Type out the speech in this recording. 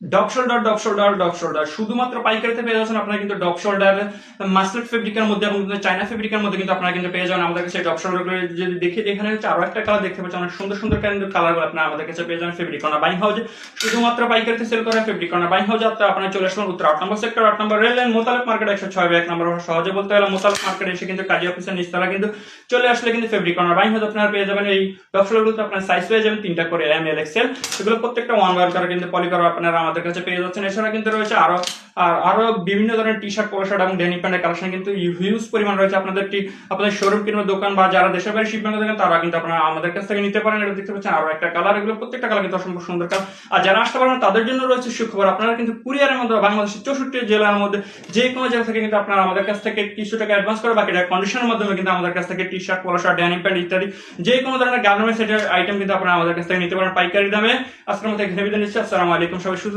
Dog shoulder dog shoulder dog shoulder শুধুমাত্র পাইকারিতে পেয়ে যাচ্ছেন আপনারা কিন্তু ডগ শোল্ডার মাসলেট ফেব্রিকের মধ্যে এবং চাইনা ফেব্রিকের মধ্যে কিন্তু আপনারা কিন্তু পেয়ে যাবেন আমাদের কাছে। ডগ যদি দেখি এখানে হচ্ছে আরও একটা কালার দেখতে পাচ্ছেন। অনেক সুন্দর সুন্দর কিন্তু কালারগুলো আপনারা আমাদের কাছে পেয়ে যাবেন ফেব্রিক কর্নার বাইং হাউজে শুধুমাত্র পাইকারিতে সেল করা ফেব্রিক কর্নার বাইং হাউজে আপনারা চলে আসবেন উত্তর আট নম্বর সেক্টর আট নম্বর রেল লাইন মোতালেব মার্কেট একশো ছয় এক নম্বর। সহজে বলতে গেলে মোতালেব মার্কেট এসে কিন্তু কাজী অফিসের নিচতলা কিন্তু চলে আসলে কিন্তু ফেব্রিক কর্নার বাইং হাউজ আপনারা পেয়ে যাবেন। এই ডগ শোল্ডারগুলোতে আপনার সাইজ পেয়ে যাবেন তিনটা করে এম এল এক্সেল এগুলো প্রত্যেকটা ওয়ান বার করে কিন্তু পলি করা আপনারা আমাদের কাছে পেয়ে যাচ্ছেন। এছাড়া কিন্তু রয়েছে আরও, আর আরও বিভিন্ন ধরনের টি শার্ট পোলো শার্ট এবং ডেনি প্যান্টের কালেকশন কিন্তু হিউজ পরিমাণ রয়েছে। আপনাদের আপনাদের শোরুম কিংবা দোকান বা যারা দেশের বাইরে শিপমেন্ট দেখেন তারা কিন্তু আপনারা আমাদের কাছ থেকে নিতে পারেন। এটা দেখতে পাচ্ছেন আরও একটা কালার এগুলো প্রত্যেকটা কালার কিন্তু অসম্ভব সুন্দর কালার আর যারা আসতে পারেন তাদের জন্য রয়েছে সুখবর। আপনারা কিন্তু কুরিয়ারের মধ্যে বাংলাদেশের চৌষট্টি জেলার মধ্যে যে কোনো জেলা থেকে কিন্তু আপনারা আমাদের কাছ থেকে কিছু টাকা অ্যাডভান্স করে বাকি কন্ডিশনের মাধ্যমে কিন্তু আমাদের কাছ থেকে T shirt polo shirt denim pant ইত্যাদি যে কোনো ধরনের গার্মেন্টস আইটেম কিন্তু আপনারা আমাদের কাছ থেকে নিতে পারেন পাইকারি দামে। আজকের মতো এখানে বিদায় নিচ্ছি। আসসালামু আলাইকুম সবাই, সুস্থ